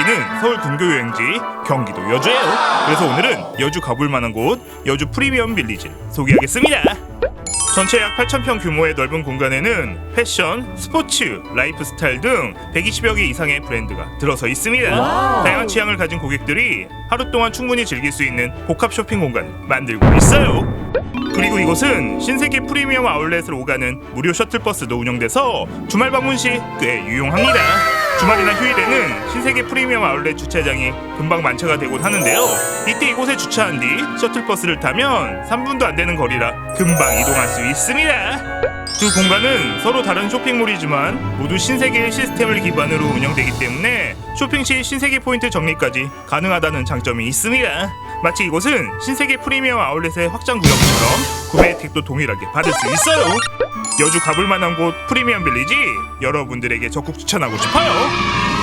여기는 서울 근교 여행지 경기도 여주예요. 그래서 오늘은 여주 가볼 만한 곳 여주 프리미엄 빌리지 소개하겠습니다. 전체 약 8,000평 규모의 넓은 공간에는 패션, 스포츠, 라이프 스타일 등 120여 개 이상의 브랜드가 들어서 있습니다. 다양한 취향을 가진 고객들이 하루 동안 충분히 즐길 수 있는 복합 쇼핑 공간을 만들고 있어요. 그리고 이곳은 신세계 프리미엄 아울렛을 오가는 무료 셔틀버스도 운영돼서 주말 방문 시 꽤 유용합니다. 주말이나 휴일에는 신세계 프리미엄 아울렛 주차장이 금방 만차가 되곤 하는데요. 이때 이곳에 주차한 뒤 셔틀버스를 타면 3분도 안 되는 거리라 금방 이동할 수 있습니다. 두 공간은 서로 다른 쇼핑몰이지만 모두 신세계 시스템을 기반으로 운영되기 때문에 쇼핑 시 신세계 포인트 정리까지 가능하다는 장점이 있습니다. 마치 이곳은 신세계 프리미엄 아울렛의 확장 구역처럼 구매 혜택도 동일하게 받을 수 있어요. 여주 가볼 만한 곳 프리미엄 빌리지 여러분들에게 적극 추천하고 싶어요.